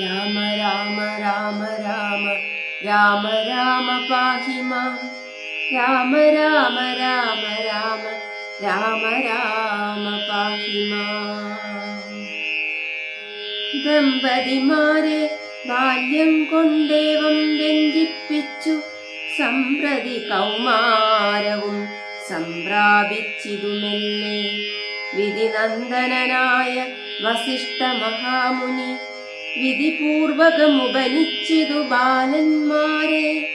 രാമ രാമ രാമ രാമ രാമ രാമ പാഹി മാം. രാമ രാമ രാമ രാമ രാമ രാമ പാഹി മാം. ദമ്പതിമാരെ ബാല്യം കൊണ്ടേവം രഞ്ജിപ്പിച്ചു സംപ്രതി കൗമാരവും സംപ്രാപിച്ചിതുമെല്ലെ വിധിനന്ദനായ വസിഷ്ഠ മഹാമുനി വിധിപൂർവകമുപനിച്ചിതു ബാലന്മാരെ.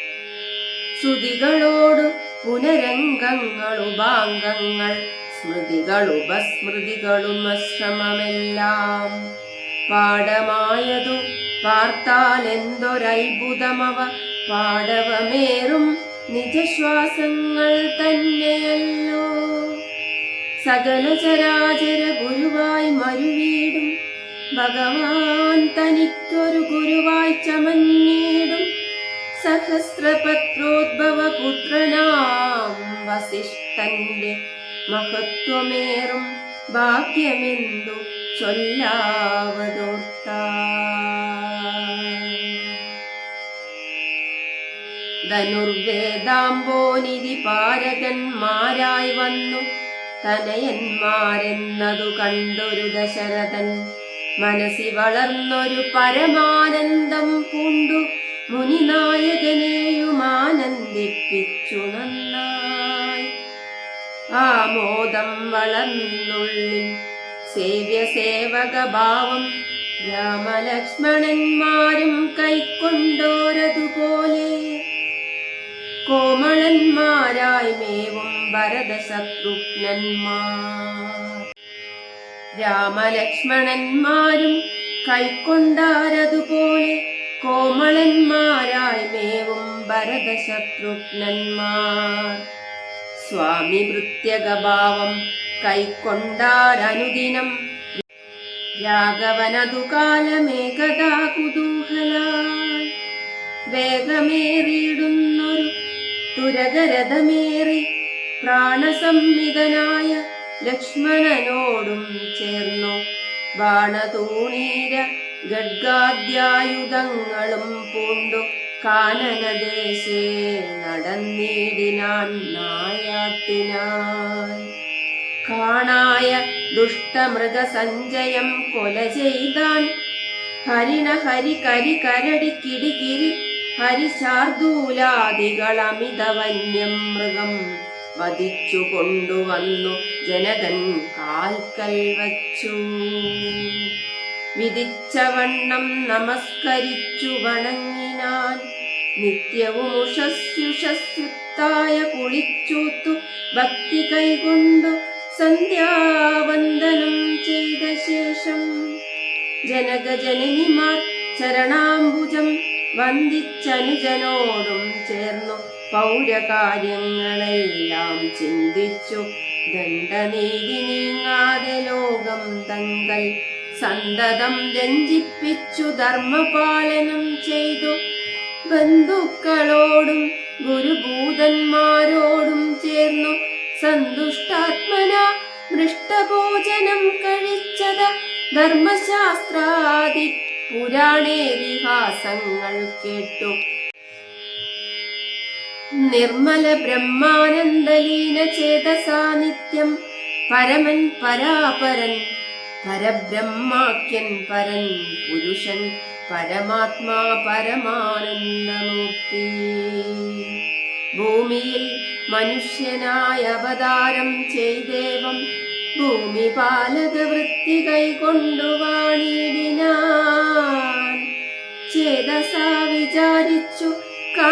ശ്രുതികളോടു പുനരംഗങ്ങളുപാംഗങ്ങൾ. സ്മൃതികളുപസ്മൃതികളും അശ്രമമെല്ലാം. പാഠമായതു പാർത്താൽ എന്തൊരത്ഭുതമവ പാടവമേറും നിജശ്വാസങ്ങൾ തന്നെയല്ലോ. സകല ചരാചര ഗുരുവായി മരുവീടും ഭഗവാൻ തനിക്കൊരു ഗുരുവായി ചമഞ്ഞീടും സഹസ്രപത്രോദ്ഭവ പുത്രനാം വസിഷ്ഠന്റെ മഹത്വമേറും ഭാഗ്യമെന്തു ചൊല്ലാവതോർത്ത. ധനുർവേദാംബോനിധി പാരകന്മാരായി വന്നു. തനയന്മാരെന്നതു കണ്ടൊരു ദശരഥൻ മനസ്സി വളർന്നൊരു പരമാനന്ദം പൂണ്ടു. മുനിനായകനെയും ആനന്ദിപ്പിച്ചു നന്നായി ആമോദം വളർന്നുള്ളിൽ സേവ്യ സേവക ഭാവം രാമലക്ഷ്മണന്മാരും കൈക്കൊണ്ടോരതുപോലെ. കോമളന്മാരായി മേവും ഭരതശത്രുഘ്നന്മാർ. രാമലക്ഷ്മണന്മാരും കൈക്കൊണ്ടാരതുപോലെ കോമളന്മാരായി മേവും ഭരതശത്രുഘ്നന്മാർ. സ്വാമി ഭൃത്യകഭാവം കൈക്കൊണ്ടാരനുദിനം രാഘവനതു കാലമേകഥാ കുതൂഹലായി വേഗമേറിയിടുന്നൊരു തുരകരഥമേറി പ്രാണസംവിതനായ ലക്ഷ്മണനോടും ചേർന്നു. ബാണതൂണീര ഗഡ്ഗാദ്യായുധങ്ങളും പൂണ്ടു. കാനനദേശേ നടന്നീടിനാൻ നായാട്ടിനായി. കാണായ ദുഷ്ടമൃഗസഞ്ചയം കൊല ചെയ്താൻ. ഹരിണ ഹരി കരി കരടി കിടികിരി ഹരിശാർദൂലാദികൾ വന്യം മൃഗം വധിച്ചു കൊണ്ടുവന്നു ജനകൻ കാൽക്കൽ വച്ചു. വിധിച്ചവണ്ണം നമസ്കരിച്ചു വണങ്ങിനാൻ. നിത്യവും ഉഷസ്യുഷസ്യുക്തായ കുളിച്ചൂത്തു ഭക്തി കൈകൊണ്ടു സന്ധ്യാവന്ദനം ചെയ്ത ശേഷം ജനകജനനിമാർ ചരണാംബുജം വന്ദിച്ചനുജനോടും ചേർന്നു. പൗരകാര്യങ്ങളെല്ലാം ചിന്തിച്ചു. ദണ്ഡനീതി നീങ്ങാതെ ലോകം തങ്കൽ സന്തതം രഞ്ജിപ്പിച്ചു. ധർമ്മപാലനം ചെയ്തു. ബന്ധുക്കളോടും ഗുരുഭൂതന്മാരോടും ചേർന്നു. സന്തുഷ്ടാത്മന മൃഷ്ടഭോജനം കഴിച്ചത് ധർമ്മശാസ്ത്രാദി പുരാണേതിഹാസങ്ങൾ കേട്ടു. നിർമ്മല ബ്രഹ്മാനന്ദലീന ചേതസാ നിത്യം പരമൻ പരാപരൻ പരബ്രഹ്മാക്യൻ പരൻ പുരുഷൻ പരമാത്മാ പരമാനന്ദമൂർത്തി. ഭൂമിയിൽ മനുഷ്യനായ അവതാരം ചെയ്തേവം ഭൂമി പാലക വൃത്തി കൈകൊണ്ടു വാണിടിനാൻ. ചേതസാ വിചാരിച്ചു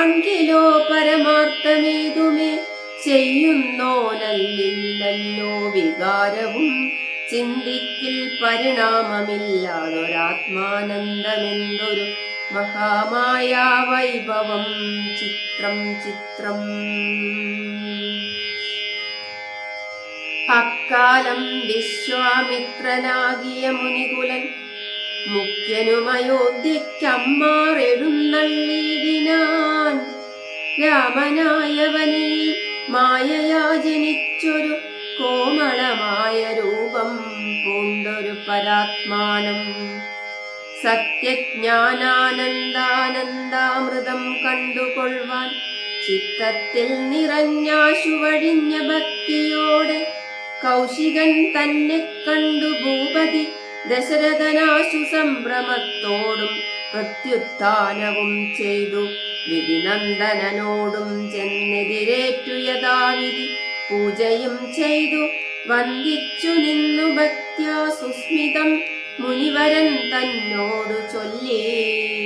കാൺകിലോ പരമാർത്ഥമേതുമേ? ചെയ്യുന്നോനല്ലില്ലല്ലോ വികാരവും. ചിന്തിക്കിൽ പരിണാമമില്ലാതൊരാത്മാനന്ദമെന്തൊരു മഹാമായ വൈഭവം. ചിത്രം ചിത്രം. അക്കാലം വിശ്വാമിത്രനാകിയ മുനികുലൻ മുഖ്യനുമയോധ്യക്കമ്മാറെഴുന്നള്ളിടിനാൻ രാമനായവനിൽ മായയാ ജനിച്ചൊരു കോമളമായ രൂപം പൂണ്ടൊരു പരാത്മാനം. സത്യജ്ഞാനാനന്ദാനന്ദാമൃതം കണ്ടുകൊള്ളുവാൻ ചിത്തത്തിൽ നിറഞ്ഞാശുവഴിഞ്ഞ ഭക്തിയോടെ കൗശികൻ തന്നെ കണ്ടു ഭൂപതി ദശരഥനാശു സംഭ്രമത്തോടും പ്രത്യുത്ഥാനവും ചെയ്തു. വിധിനന്ദനോടും ചെന്നെതിരേറ്റു യഥാവിധി പൂജയും ചെയ്തു. വന്ദിച്ചു നിന്നു ഭക്ത്യാ സുസ്മിതം മുനിവരൻ തന്നോടു ചൊല്ലിടിനാൻ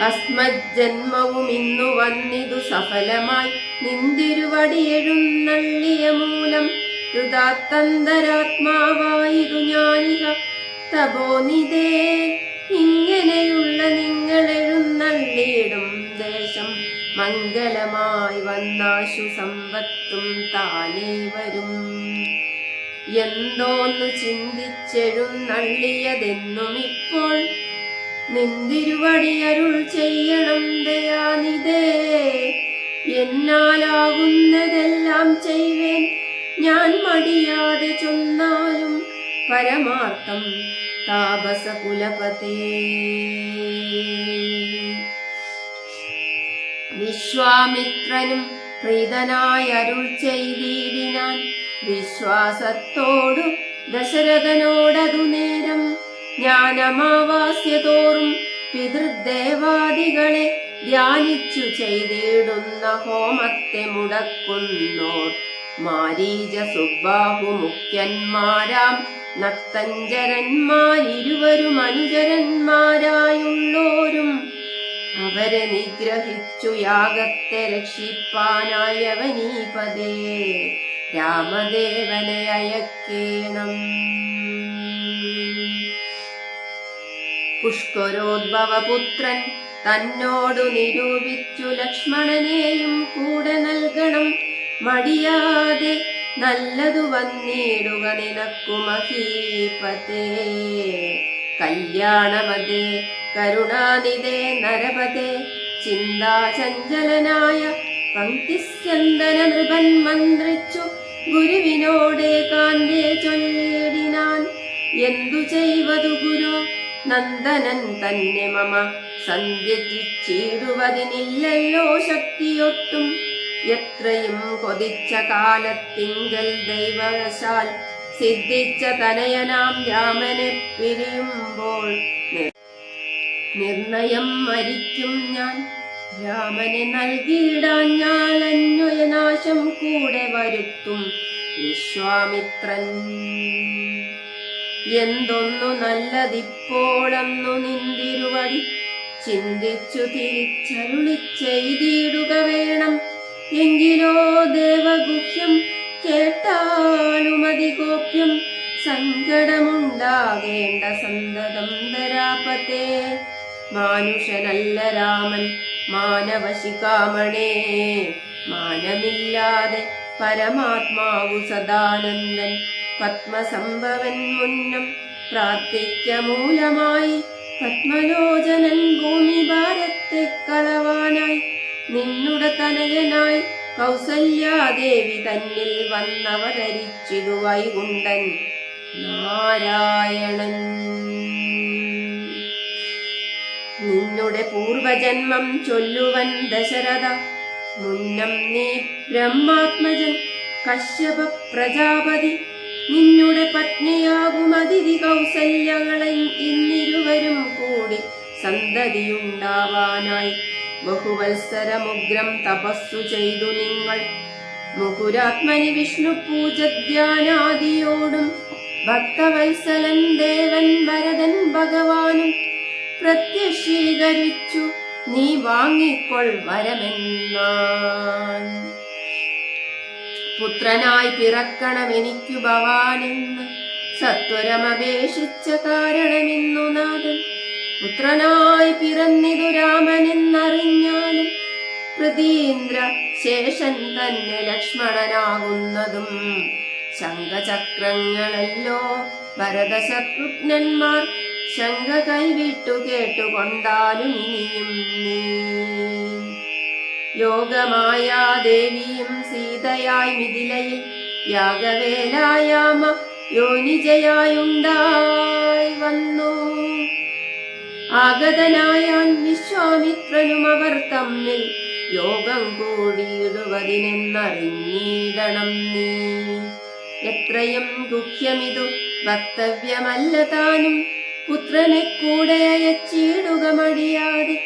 അസ്മജ്ജന്മവും ഇന്നു വന്നിതു സഫലമായി. നിന്തിരുവടിയെഴുന്നള്ളിയ മൂലം ഹൃദാത്തന്തരാത്മാവായിരു ഞാനിക തപോനിതേ ഇങ്ങനെയുള്ള നിങ്ങൾ എഴുന്നള്ളിയിടും ദേശം. മംഗളമായി വന്നാശു സമ്പത്തും താനേ വരും. എന്തോന്നു ചിന്തിച്ചെഴുന്നള്ളിയതെന്നും ഇപ്പോൾ നിന്തിരുവടിയരുൾ ചെയ്യണം ദയാനിതേ എന്നാലാകുന്നതെല്ലാം ചെയ്വേൻ ഞാൻ മടിയാതെ ചൊന്നാലും പരമാർത്ഥം താപസ വിശ്വാമിത്രനും പ്രീതനായി അരുൾ ചെയ്തിടിനാൻ വിശ്വാസത്തോടു ദശരഥനോടതു നേരം ജ്ഞാനമാവാസ്യ തോറും പിതൃദേവാദികളെ ധ്യാനിച്ചു ചെയ്തിടുന്ന ഹോമത്തെ മുടക്കുന്നോർ. മാരീജ സുബ്ബാഹു മുഖ്യന്മാരാം നക്തഞ്ചരന്മാരിരുവരും അനുചരന്മാരായുള്ളോരും. അവരെ നിഗ്രഹിച്ചു യാഗത്തെ രക്ഷിപ്പാനായി അവനീപതേ രാമദേവനെ അയക്കേണം. പുഷ്കരോദ്ഭവപുത്രൻ തന്നോടു നിരൂപിച്ചു ലക്ഷ്മണനെയും കൂടെ നൽകണം. മടിയാതെ നല്ലതു വന്നിടുക നിനക്കു മഹീപതേ. കല്യാണമതേ കരുണാനിതേ നരപതേ ചിന്താചഞ്ചലനായ പങ്ക്തിസ്യന്തന നൃപൻ മന്ത്രിച്ചു ഗുരുവിനോടെ കാന്തേ ചൊല്ലിടിനാൻ. എന്തു ചെയ്വതു ഗുരു? നന്ദനൻ തന്നെ മമ. സന്ധ്യജിച്ചിടുവതിനില്ലല്ലോ ശക്തിയൊട്ടും. എത്രയും കൊതിച്ച കാലത്തിങ്കൽ ദൈവവശാൽ സിദ്ധിച്ച തനയനാം രാമനെ പിരിയുമ്പോൾ നിർണയം മരിക്കും ഞാൻ. രാമനെ നൽകിയിടാൻ ഞാൻ അന്വയനാശം കൂടെ വരുത്തും. വിശ്വാമിത്രൻ എന്തൊന്നു നല്ലതിപ്പോഴന്നു നിന്തിരുവടി ചിന്തിച്ചു തിരിച്ചരുളി ചെയ്തിടുക വേണം. എങ്കിലോ ദേവഗുഹ്യം കേട്ടാലുമതി ഗോപ്യം. സങ്കടമുണ്ടാകേണ്ട സന്തതം ധരാപത്തെ മാനുഷനല്ല രാമൻ മാനവശികാമണേ. മാനമില്ലാതെ പരമാത്മാവു സദാനന്ദൻ. പത്മസംഭവൻ മുന്നം പ്രാർത്ഥിക്ക മൂലമായി പത്മലോചനൻ ഭൂമി ഭാരത്തെ കളവാനായി നിന്നുടെ തനയനായി കൗസല്യാദേവി തന്നിൽ വന്നവതരിച്ചിതു വൈകുണ്ടൻ നാരായണൻ. നിന്നുടെ പൂർവജന്മം ചൊല്ലുവൻ ദശരഥ മുന്നം നീ ബ്രഹ്മാത്മജൻ കശ്യപ പ്രജാപതി നിന്നുടെ പത്നിയാകും അതിഥി കൗസല്യങ്ങളെ ഇന്നിരുവരും കൂടി സന്തതിയുണ്ടാവാനായി. ബഹുവത്സരമുഗ്രം തപസ്സു ചെയ്തു നിങ്ങൾ. മുകുരാത്മനി വിഷ്ണു പൂജ ധ്യാനാദിയോടും ഭക്തവത്സലൻ ദേവൻ വരദൻ ഭഗവാനും പ്രത്യക്ഷീകരിച്ചു. നീ വാങ്ങിക്കൊൾ വരമെന്നാൻ. പുത്രനായി പിറക്കണമെനിക്കു ഭവാനെന്ന്. സത്വരമപേക്ഷിച്ച കാരണമിന്നു നാഥൻ. പുത്രനായി പിറന്നിതു രാമനെന്നറിഞ്ഞാലും പ്രതീന്ദ്ര ശേഷൻ തന്നെ ലക്ഷ്മണനാകുന്നതും. ശംഖചക്രങ്ങളല്ലോ ഭരതശത്രുഘ്നന്മാർ. ശങ്ക കൈവിട്ടു കേട്ടുകൊണ്ടാലും ഇനിയും നീ യോഗമായ ദേവിയും സീതയായി മിഥിലയിൽ യാഗവേലായാമ യോനിജയായുണ്ടായി വന്നു. ആഗതനായാൻ വിശ്വാമിത്രനും അവർ തമ്മിൽ യോഗം കൂടിയിടുവതിനെന്നറിഞ്ഞിടണം നീ. എത്രയും ഗുഹ്യമിതു വക്തവ്യമല്ല താനും പുത്രനെ കൂടെ അയച്ചിടുക മടിയാതെ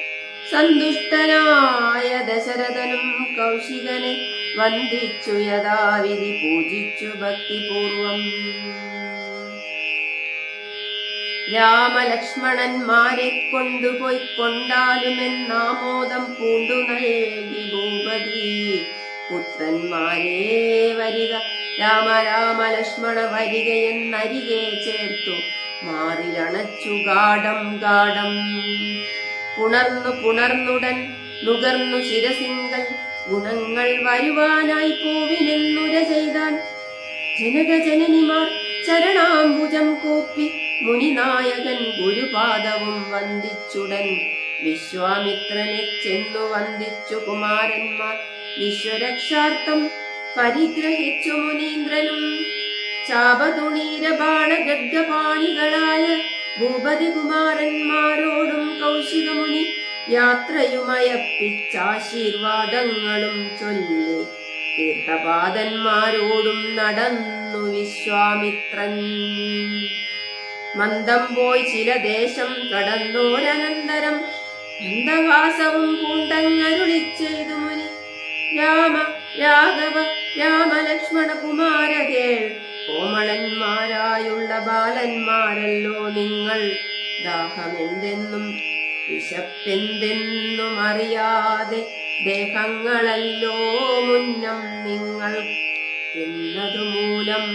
സന്തുഷ്ടനായ ദശരഥനും കൗശികനെ വന്ദിച്ചു യഥാവിധി പൂജിച്ചു ഭക്തിപൂർവം. രാമലക്ഷ്മണന്മാരെ കൊണ്ടുപോയി കൊണ്ടാലുമെന്നാമോദം പൂണ്ടു നൽകി ഭൂപതി. പുത്രന്മാരെ വരിക രാമ രാമ ലക്ഷ്മണ വരികയെന്നരികെ ചേർത്തു. മാറിലണച്ചു ഗാഠം ഗാഠം. പുണർന്നു പുണർന്നുടൻ നുകർന്നു ശിരസിങ്കൽ ഗുണങ്ങൾ വരുവാനായി പൂവിനെന്നുര ചെയ്താൻ ജനകജനനിമാർ ചരണാംബുജം കൂപ്പി മുനിനായകൻ ഗുരുപാദവും വന്ദിച്ചുടൻ. വിശ്വാമിത്രനെ ചെന്നു വന്ദിച്ചു കുമാരന്മാർ. വിശ്വരക്ഷാർത്ഥം പരിഗ്രഹിച്ചു മുനീന്ദ്രനും. ചാപതുണീര ബാണഗഡ്ഗപാണികളായ ഭൂപതി കുമാരന്മാരോടും കൗശികമുനി യാത്രയുമയപ്പിച്ചാശീർവാദങ്ങളും ചൊല്ലി. തീർത്ഥപാദന്മാരോടും നടന്നു വിശ്വാമിത്രൻ. മന്ദം പോയി ചില ദേശം കടന്നോരനന്തരം അന്ധവാസവും പൂണ്ടങ്ങരുളി ചെയ്തു മുനി. രാമ രാഘവ രാമലക്ഷ്മണ കുമാര കേൾ കോമളന്മാരായുള്ള ബാലന്മാരല്ലോ നിങ്ങൾ. ദാഹമെന്തെന്നും വിശപ്പെന്തെന്നും അറിയാതെ ദേഹങ്ങളല്ലോ മുന്നം നിങ്ങൾ എന്നതുമൂലം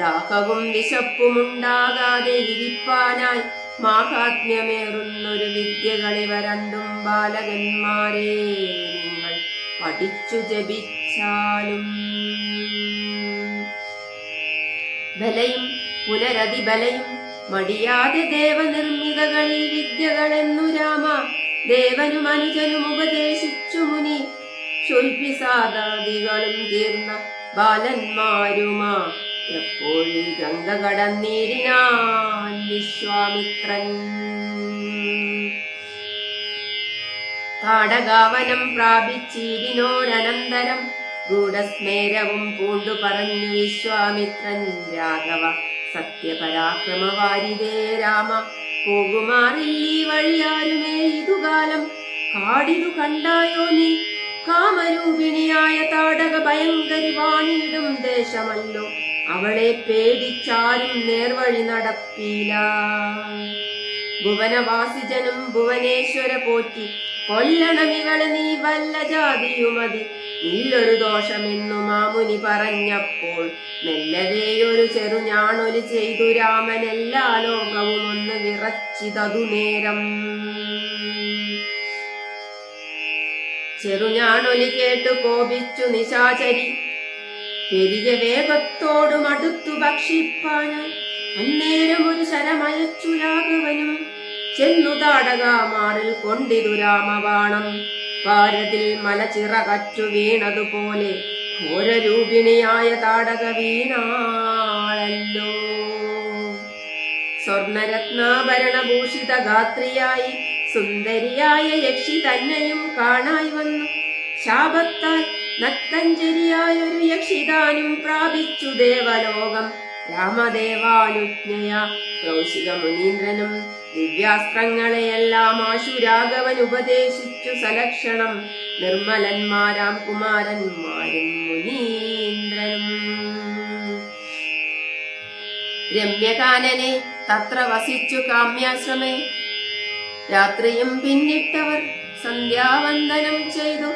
ദാഹവും വിശപ്പുമുണ്ടാകാതെ ഇരിപ്പാനായി മാഹാത്മ്യമേറുന്നൊരു വിദ്യകളിവ രണ്ടും ബാലകന്മാരെ. നിങ്ങൾ പഠിച്ചു ജപിച്ചാലും ബലയും പുനരതിബലയും മടിയാതെ ദേവനിർമ്മിതകളിൽ വിദ്യകളെന്നു രാമ ദേവനും അനുജനും ഉപദേശിച്ചു മുനി. ശുൽപിസാദാദികളും തീർന്ന ബാലന്മാരുമാ എപ്പോഴും ഗംഗ കടന്നീടിനാൻ വിശ്വാമിത്രൻ താടകാവനം പ്രാപിച്ചിടിനോരനന്തരം ഗൂഢസ്മേരവും പൂണ്ടു പറഞ്ഞു വിശ്വാമിത്രൻ രാഘവ സത്യപരാക്രമവാരിതേ രാമ പോകുമാറില്ലീ വഴിയാരുമേ ഇതുകാലം കാടിനു കണ്ടായോ നീ? കാമരൂപിണിയായ താടക ഭയങ്കരി വാണിയിടും ദേശമല്ലോ. അവളെ പേടിച്ചാരും നേർവഴി നടപ്പീല ഭുവനവാസിജനും ഭുവനേശ്വര പോറ്റി കൊല്ലണമിവളെ നീ വല്ല ജാതിയുമതി. ഇല്ലൊരു ദോഷമെന്നു മാമുനി പറഞ്ഞപ്പോൾ മെല്ലവേയൊരു ചെറു ഞാണൊലി ചെയ്തു രാമൻ എല്ലാ ലോകവും ഒന്ന് വിറച്ചിതതു നേരം. ചെറുഞാണൊലി കേട്ടു കോപിച്ചു നിശാചരി പെരിയ വേഗത്തോടും അടുത്തു ഭക്ഷിപ്പാന്. അന്നേരം ഒരു ശരമയച്ചു രാഘവനും ചെന്നു താടകാമാറിൽ കൊണ്ടിതു രാമബാണം. പാരതിൽ കച്ചു വീണതുപോലെ ഘോരരൂപിണിയായ താടക വീണാളല്ലോ. സ്വർണരത്നാഭരണഭൂഷിത ഗാത്രിയായി സുന്ദരിയായ യക്ഷി തന്നെയും കാണായി വന്നു. ശാപത്താൽ നത്തഞ്ചരിയായൊരു യക്ഷിതാനും പ്രാപിച്ചു ദേവലോകം. രാമദേവാനുജ്ഞയ കൗശിക മുനീന്ദ്രനും ദിവ്യാസ്ത്രങ്ങളെയെല്ലാം ആശുരാഘവൻ ഉപദേശിച്ചു സലക്ഷണം. നിർമ്മലന്മാരാം കുമാരന്മാരും മുനീന്ദ്രനും. രമ്യകാനനെ തത്ര വസിച്ചു കാമ്യാശ്രമേ. രാത്രിയും പിന്നിട്ടവർ സന്ധ്യാവന്ദനം ചെയ്തു.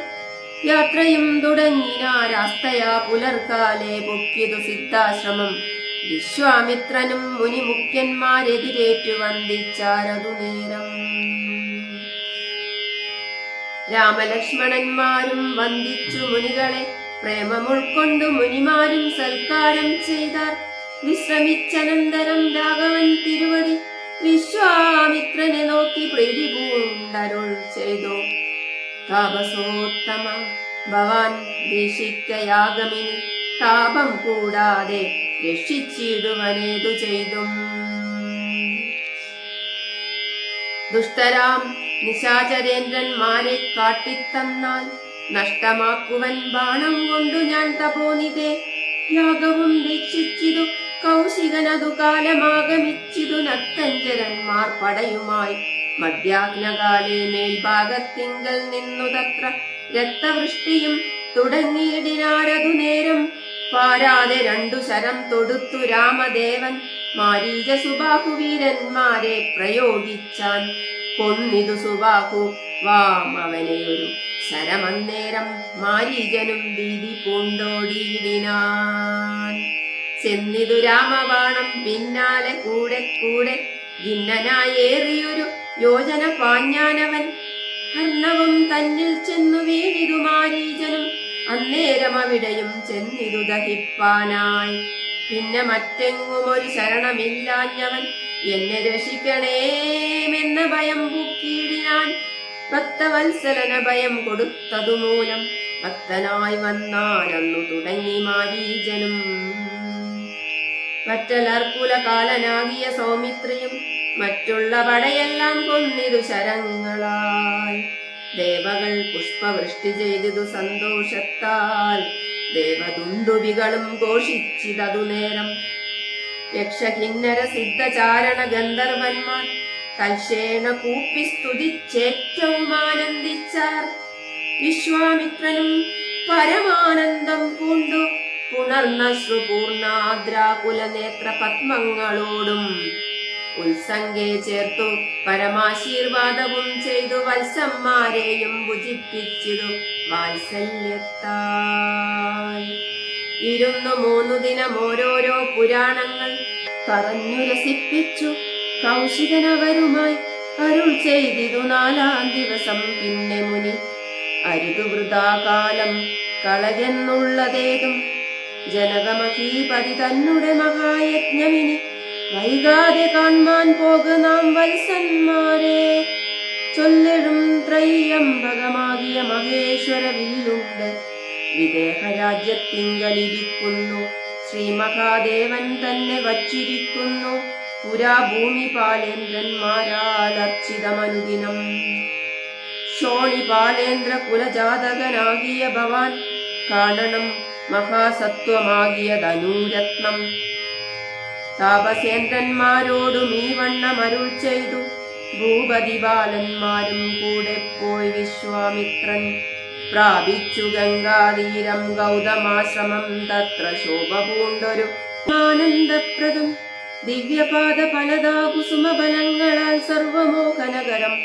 യാത്രയും തുടങ്ങിനാരാസ്തയാ പുലർക്കാലെ പൊക്കിയതു സിദ്ധാശ്രമം. വിശ്വാമിത്രനും മുനിമുഖ്യന്മാരെതിരേറ്റു വന്ദിച്ചാരതു നേരം. രാമലക്ഷ്മണന്മാരും വന്ദിച്ചു മുനികളെ. പ്രേമമുൾക്കൊണ്ടു മുനിമാരും സൽക്കാരം ചെയ്താർ. വിശ്രമിച്ചനന്തരം രാഘവൻ തിരുവടി. വിശ്വാമിത്രനെ നോക്കി പ്രീതി പൂണ്ടരുൾ ചെയ്തു. താപസോത്തമ ഭവാൻ ദേശിക്കയാഗമിനി താപം കൂടാതെ രക്ഷിച്ചിടുവനേതു ചെയ്തും. ദുഷ്ടരാം നിശാചരേന്ദ്രന്മാരെ കാട്ടിത്തന്നാൽ നഷ്ടമാക്കുവൻ ബാണം കൊണ്ടു ഞാൻ തപോനിതേ. യാഗവും രക്ഷിച്ചിരു കൗശികനതു കാലമാഗമിച്ചിരു നക്തഞ്ചരന്മാർ പടയുമായി മധ്യാഗ്നകാലേ മേൽഭാഗത്തിങ്കൽ നിന്നു തത്ര രക്തവൃഷ്ടിയും തുടങ്ങിയിടിനാരതു നേരം പാരാതെ രണ്ടു ശരം തൊടുത്തു രാമദേവൻ. മാരീജ സുബാഹുവീരന്മാരെ പ്രയോഗിച്ചാൻ കൊന്നിതു സുബാഹു വാം അവനെയൊരു ശരമന്നേരം മാരീജനും ഭീതി പൂണ്ടോടിയിടിനാൻ. ചെന്നിതു രാമബാണം പിന്നാലെ കൂടെ കൂടെ ഭിന്നനായേറിയൊരു യോജന പാഞ്ഞാനവൻ. കർണവും തന്നിൽ ചെന്നു വീണിതു മാരീജനും അന്നേരം അവിടെയും ചെന്നിതു ദഹിപ്പാനായി. പിന്നെ മറ്റെങ്ങും ഒരു ശരണമില്ലാഞ്ഞവൻ എന്നെ രക്ഷിക്കണേമെന്ന ഭയം പൂക്കിയിടിനാൻ ഭക്തവത്സലന ഭയം കൊടുത്തതുമൂലം ഭക്തനായി വന്നാനന്നു തുടങ്ങി മാരീജനും. മറ്റലർക്കുല കാലനാകിയ സൗമിത്രിയും മറ്റുള്ള പടയെല്ലാം കൊന്നിതു ശരങ്ങളാൽ ദേവകൾ പുഷ്പവൃഷ്ടി ചെയ്തതു സന്തോഷത്താൽ ദേവദുന്ദുവികളും ഘോഷിച്ചിതതു നേരം. യക്ഷകിന്നര സിദ്ധചാരണ ഗന്ധർവന്മാർ കൽശേണ കൂപ്പി സ്തുതിച്ചേറ്റവും ആനന്ദിച്ചാർ. വിശ്വാമിത്രനും പരമാനന്ദം പൂണ്ടു. പുണർന്നശ്രുപൂർണാദ്രാകുല നേത്ര പത്മങ്ങളോടും ഉത്സംഗെ ചേർത്തു പരമാശീർവാദവും ചെയ്തു വത്സന്മാരെയും ഭുജിപ്പിച്ചിതു വാത്സല്യത്താൽ. ഇരുന്നു മൂന്നു ദിനം ഓരോരോ പുരാണങ്ങൾ പറഞ്ഞു രസിപ്പിച്ചു കൗശികനവരുമായി അരുൾ ചെയ്തിതു നാലാം ദിവസം. പിന്നെ മുനി അരുതു വൃതാകാലം കളകെന്നുള്ളതേതും ജനകമഹീപതി തന്നെ മഹായജ്ഞമിനി വൈകാതെ കാൺമാൻ പോക നാം വത്സന്മാരെ ചൊല്ലിടും ത്രയ്യംബകമാകിയ മഹേശ്വര വില്ലുണ്ട് വിദേഹ രാജ്യത്തിങ്കലിരിക്കുന്നു ശ്രീ മഹാദേവൻ തന്നെ വച്ചിരിക്കുന്നു. പുരാ ഭൂമി പാലേന്ദ്രന്മാരാൽ അർച്ചിതമനുദിനം ഷോണി പാലേന്ദ്ര കുലജാതകനാകിയ ഭവാൻ കാണണം മഹാസത്വമാകിയ ധനുരത്നം. താപസേന്ദ്രന്മാരോടും ഈ വണ്ണം അരുൾ ചെയ്തു. ഭൂപതി ബാലന്മാരും കൂടെ പോയി വിശ്വാമിത്രൻ. പ്രാപിച്ചു ഗംഗാതീരം ഗൗതമാശ്രമം തത്ര ശോഭ പൂണ്ടൊരു ആനന്ദപ്രദം. ദിവ്യപാദ ഫലദാ കുസുമഫലങ്ങളാൽ സർവമോഹനകരം.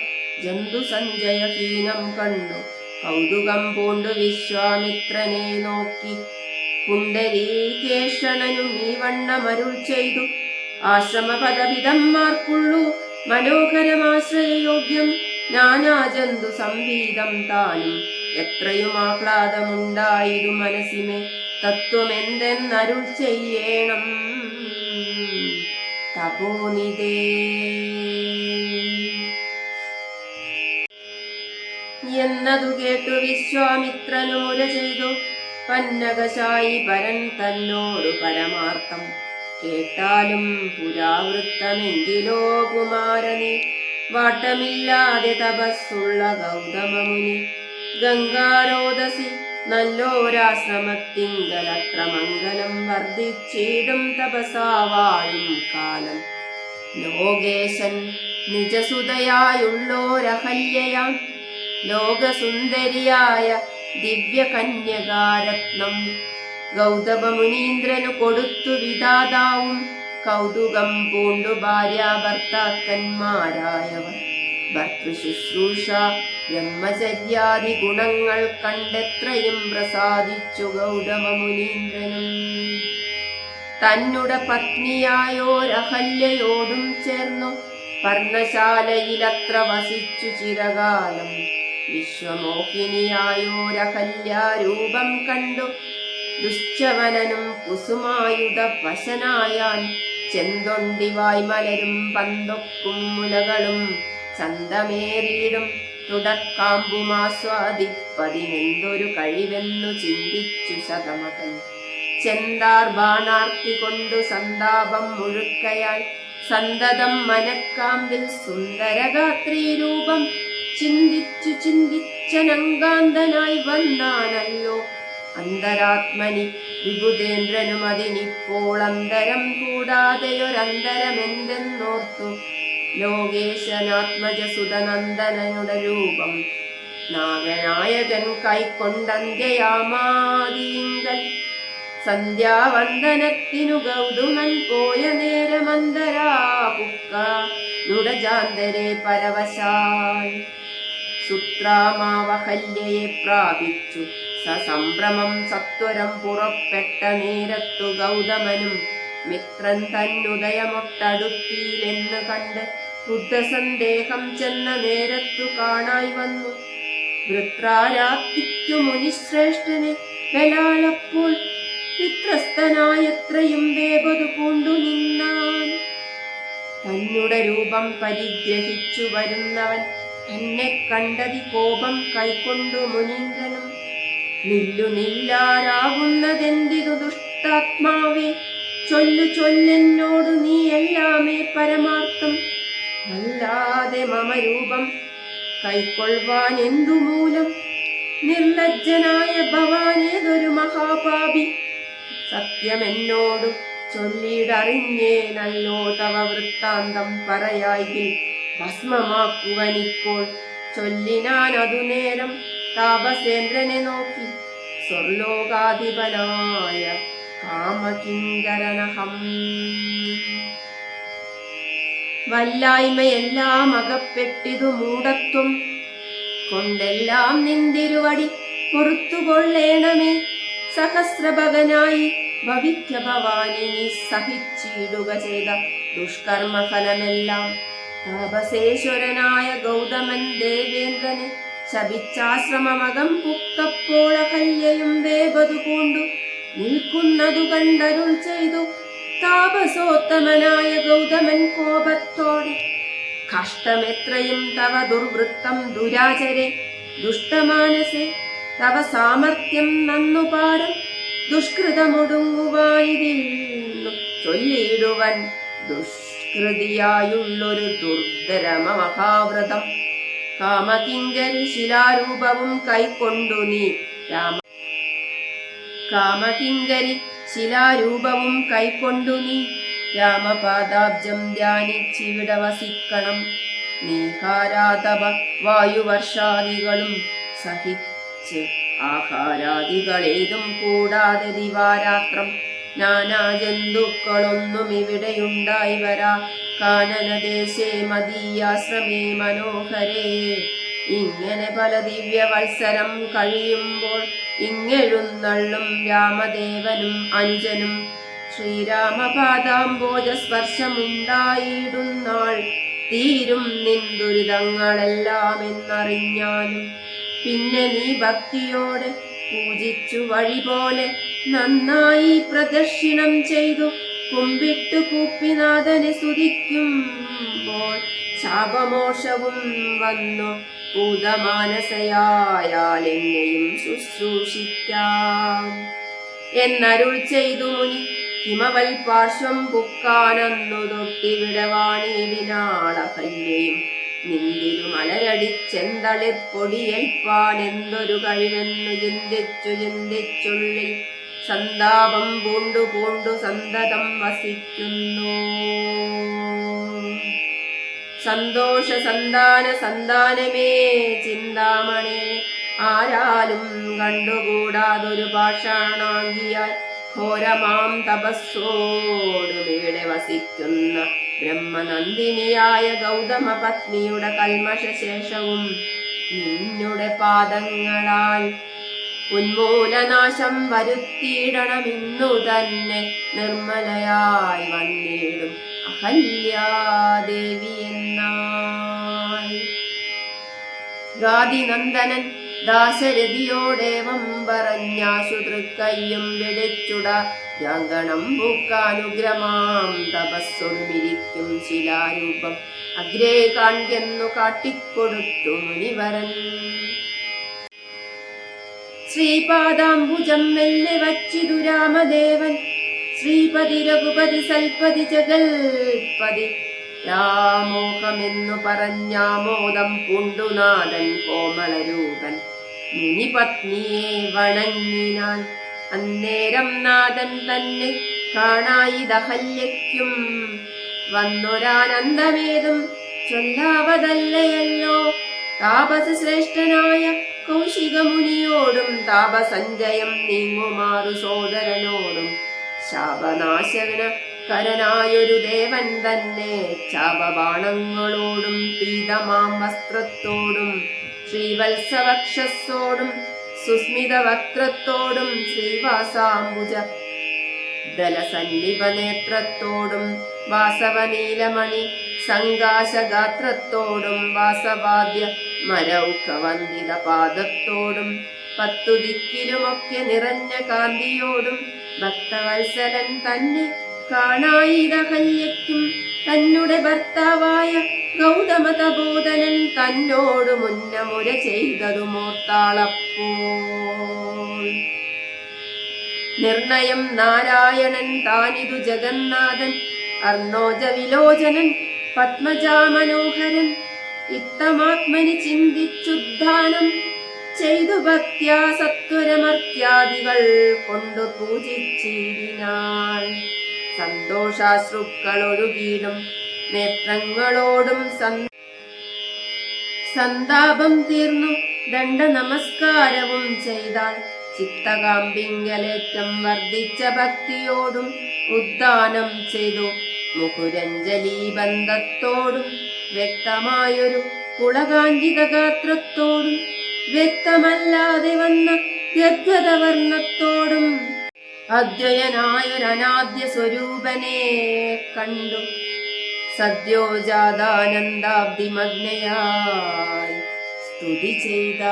ജന്തു സഞ്ജയഹീനം കണ്ടു. കൗതുകം പൂണ്ടു വിശ്വാമിത്രനെ നോക്കി. പുണ്ടരീകേഷണനും ഈ വണ്ണമരുൾ ചെയ്തു. ആശ്രമപദവിധന്മാർക്കുള്ളൂ മനോഹരമാശ്രയയോഗ്യം. നാനാജന്തു സംവീതം താനും എത്രയും ആഹ്ലാദമുണ്ടായിരു മനസ്സിനെ. തത്വമെന്തെന്നരുൾ ചെയ്യേണം. തപോനിതേ എന്നതു കേട്ടു വിശ്വാമിത്രനു മുര ചെയ്തു. പന്നകശായി പരൻ തന്നോടു പരമാർത്ഥം. കേട്ടാലും പുരാവൃത്തമെങ്കിലോ കുമാരനെ? വാട്ടമില്ലാതെ തപസ്സുള്ള ഗൗതമമുനി. ഗംഗാരോദസി നല്ലോരാശ്രമത്തിങ്കലത്ര മംഗലം വർദ്ധിച്ചിടും തപസാവാഴും കാലം. ലോകേശൻ നിജസുതയായുള്ളോരഹല്യയാം. ലോകസുന്ദരിയായ ദിവ്യകന്യകാരത്നം. ഗൗതമമുനീന്ദ്രനു കൊടുത്തു വിധാതാവും. കൗതുകം പൂണ്ടു ഭാര്യാഭർത്താക്കന്മാരായവർ ഭർത്തൃശുശ്രൂഷ ബ്രഹ്മചര്യാദി ഗുണങ്ങൾ കണ്ടെത്രയും പ്രസാദിച്ചു ഗൗതമമുനീന്ദ്രനും. തന്നുടെ പത്നിയായോരഹല്യയോടും ചേർന്നു. പർണശാലയിലത്ര വസിച്ചു ചിരകാലം. വിശ്വമോഹിനിയായോരഹല്യാരൂപം കണ്ടു. ദുശ്ചവനനും കുസുമായുധ വശനായാൻ ചെന്തൊണ്ടിവായ് മലരും പന്തൊക്കും മുലകളും ചന്തമേറിയിടും. തുടക്കാമ്പുമാസ്വാദിപ്പതിനെന്തൊരു കഴിവെന്നു ചിന്തിച്ചു ശതമകൻ ചെന്താർ ബാണാർത്തി കൊണ്ടു സന്താപം മുഴുക്കയാൽ സന്തതം മനക്കാമ്പിൽ സുന്ദരഗാത്രീ രൂപം ചിന്തിച്ചു ചിന്തിച്ചനങ്കാന്തനായി വന്നാനല്ലോ. അന്തരാത്മനി വിഭുതേന്ദ്രനും അതിനിപ്പോൾ അന്തരം കൂടാതെയൊരന്തരമെന്തെന്നോർത്തു. ലോകേശനാത്മജസുതനന്ദനയുടെ രൂപം നാഗനായകൻ കൈക്കൊണ്ടന്ത്യയാമാതിങ്കൽ. സന്ധ്യാവന്ദനത്തിനു ഗൗതുമൻ പോയ നേരമന്തരാ നുടജാന്തരെ പരവശാൽ. സുത്രാമാവഹല്യയെ പ്രാപിച്ചു. സസംഭ്രമം സത്വരം പുറപ്പെട്ട നേരത്തു ഗൗതമനും മിത്രൻ തന്നുദയമൊട്ടടുത്തിയിലെന്ന് കണ്ട് ബുദ്ധസന്ദേഹം ചെന്ന നേരത്തു കാണായി വന്നു. വൃത്രാരാത്തിക്കു മുനിശ്രേഷ്ഠനെ ബലാലപ്പോൾ വിത്രസ്തനായത്രയും വേഗതു പൂണ്ടു നിന്നാൻ. തന്നുടെ രൂപം പരിഗ്രഹിച്ചു വരുന്നവൻ തന്നെ കണ്ടതി കോപം കൈക്കൊണ്ടു മുനീന്ദ്രനും. നില്ലു നില്ലാരാകുന്നതെന്തിതു ദുഷ്ടാത്മാവേ? ചൊല്ലു ചൊല്ലെന്നോട് നീ എല്ലാമേ പരമാർത്ഥം. അല്ലാതെ മമരൂപം കൈക്കൊള്ളുവാൻ എന്തു മൂലം? നിർലജ്ജനായ ഭവാനേതൊരു മഹാപാപി? സത്യമെന്നോട് ചൊല്ലിടറിഞ്ഞേ നല്ലോ തവ വൃത്താന്തം പറയായിൽ ഭസ്മമാക്കുവനിപ്പോൾ ചൊല്ലിനാൻ അതു നേരം താപസേന്ദ്രനെ നോക്കി. സ്വർലോകാധിപനായ കാമകിങ്കരനഹം വല്ലായ്മയെല്ലാം അകപ്പെട്ടിതു മൂടത്വം കൊണ്ടെല്ലാം നിന്തിരുവടി പൊറത്തുകൊള്ളേണമേ. സഹസ്രഭകനായി ഭവിക്ക ഭവാനിനി സഹിച്ചിടുക ചെയ്ത ദുഷ്കർമ്മഫലമെല്ലാം. താപസേശ്വരനായ ഗൗതമൻ ദേവേന്ദ്രനെ ശപിച്ചാശ്രമമകം പുക്കപ്പോൾ അഹല്യയും വേഗതു പൂണ്ടു. നിൽക്കുന്നതു കണ്ടരുൾ ചെയ്തു താപസോത്തമനായ ഗൗതമൻ കോപത്തോടെ. കഷ്ടമെത്രയും തവ ദുർവൃത്തം ദുരാചരെ. ദുഷ്ടമാനസെ തവ സാമർത്ഥ്യം നന്നുപാരം. ദുഷ്കൃതമൊടുങ്ങുവായിരുന്നു ചൊല്ലിയിടുവൻ ദുഷ്കൃതിയായുള്ളൊരു ദുർദ്ധരമ മഹാവ്രതം. കാമകിങ്കരി ശിലാരൂപവും കൈക്കൊണ്ടു നീ രാമ. കാമകിങ്കരി ശിലാരൂപവും കൈക്കൊണ്ടു നീ രാമപാദാബ്ജം ധ്യാനിച്ചിവിടെ വസിക്കണം. നീഹാരാതവ വായുവർഷാദികളും സഹിച്ച് ആഹാരാദികളേതും കൂടാതെ ദിവാരാത്രം. നാനാ ജന്തുക്കളൊന്നും ഇവിടെയുണ്ടായി വരാ. കാനനദേശേ മദീയാശ്രമേ മനോഹരേ. ഇങ്ങനെ പല ദിവ്യവത്സരം കഴിയുമ്പോൾ ഇങ്ങെഴുന്നള്ളും രാമദേവനും അനുജനും ശ്രീരാമപാദാംബോജസ്പർശമുണ്ടായിടുന്നാൾ തീരും നിൻ ദുരിതങ്ങളെല്ലാം എന്നറിഞ്ഞാലും പിന്നെ നീ ഭക്തിയോടെ പൂജിച്ചു വഴി പോലെ നന്നായി പ്രദക്ഷിണം ചെയ്തു. കുമ്പിട്ടു കൂപ്പിനാഥനെ സ്തുതിക്കുമ്പോൾ ശാപമോഷവും വന്നു. ഭൂതമാനസയായാൽ എന്നെയും ശുശ്രൂഷിക്കാം. എന്നരുൾ ചെയ്തു മുനി ഹിമവൽ പാർശ്വം പുക്കാനന്നു തൊട്ടിവിടവാണിയിടിനാളകല്യയും നിന്തിരു മലരടിച്ചെന്തളിപ്പൊടിയേൽപ്പാൻ എന്തൊരു കഴിവെന്നു ചിന്തിച്ചു ചിന്തിച്ചുള്ളിൽ സന്താപം പൂണ്ടു പൂണ്ടു സന്തതം വസിക്കുന്നു. സന്തോഷ സന്താന സന്താനമേ ചിന്താമണേ ആരാലും കണ്ടുകൂടാതൊരു പാഷാണാങ്കിയാൽ ഘോരമാം തപസ്സോടുമിവിടെ വസിക്കുന്ന ബ്രഹ്മനന്ദിനിയായ ഗൗതമ പത്നിയുടെ കൽമഷശേഷവും നിന്നുടെ പാദങ്ങളാൽ ഉന്മൂലനാശം വരുത്തിയിടണമിന്നു തന്നെ നിർമ്മലയായി വന്നിടും അഹല്യാദേവി എന്നാൽ. ഗാദിനന്ദനൻ ദാശരഥിയോടേവം പറഞ്ഞാശു തൃക്കയ്യും വെടിച്ചുട. യാങ്കണം പൂക്കാനുഗ്രമാം. തപസ്സൊടുമിരിക്കും ശിലാരൂപം. അഗ്രേ കാൺകെന്നു കാട്ടിക്കൊടുത്തു മുനിവരൻ. ശ്രീപാദാംബുജം മെല്ലെ വച്ചിതു രാമദേവൻ. ശ്രീപതി രഘുപതി സൽപതി ജഗൽപതി. രാമോഹമെന്നു പറഞ്ഞാമോദം പൂണ്ടുനാഥൻ കോമളരൂപൻ. മുനിപത്നിയെ വണങ്ങിനാൻ അന്നേരം നാഥൻ തന്നെ കാണായിതഹല്യയ്ക്കും. വന്നൊരാനന്ദമേതും ചൊല്ലാവതല്ലയല്ലോ. താപസ ശ്രേഷ്ഠനായ കൗശിക മുനിയോടും താപസഞ്ചയം നീങ്ങുമാറു സോദരനോടും. ശാപനാശകന കരനായൊരു ദേവൻ തന്നെ ശാപബാണങ്ങളോടും പീതമാം വസ്ത്രത്തോടും ശ്രീവത്സവക്ഷസ്സോടും സുസ്മിത വക്രത്തോടും ശ്രീവാസാംബുജ. ദലസന്നിപ നേത്രത്തോടും വാസവനീലമണി സങ്കാശഗാത്രത്തോടും വാസവാദ്യ മരൗക്ക വന്ദിത പാദത്തോടും പത്തു ദിക്കിലുമൊക്കെ നിറഞ്ഞ കാന്തിയോടും ഭക്തവത്സലൻ തന്നെ കാണായിരഹല്യയ്ക്കും തന്നുടെ ഭർത്താവായ ഗൗതമ തബോധനൻ തന്നോട് മുന്നമുര ചെയ്തതുമോർത്താളപ്പോൾ നിർണയം നാരായണൻ താനിതു ജഗന്നാഥൻ അർണോജ വിലോചനൻ പത്മജാമനോഹരൻ. ഇത്തമാത്മനി ചിന്തിച്ചുദ്ധാനം ചെയ്തു ഭക്ത്യാ സത്വരമർത്യാദികൾ കൊണ്ടു പൂജിച്ചിരിനാൾ. സന്തോഷാശ്രുക്കളൊഴുകിയിടും നേത്രങ്ങളോടും സന് സന്താപം തീർന്നു. ദണ്ഡ നമസ്കാരവും ചെയ്താൽ ചിത്തകാമ്പിങ്കലേറ്റം വർദ്ധിച്ച ഭക്തിയോടും ഉദ്ദാനം ചെയ്തു. മുകുരഞ്ജലി ബന്ധത്തോടും വ്യക്തമായൊരു കുളകാഞ്ചിത ഗാത്രത്തോടും വ്യക്തമല്ലാതെ വന്ന ഗദ്ഗതവർണത്തോടും അദ്വയനായൊരനാദ്യ സ്വരൂപനെ കണ്ടു. സദ്യോജാതാനന്ദാബ്ദിമഗ്നയായി സ്തുതി ചെയ്ത.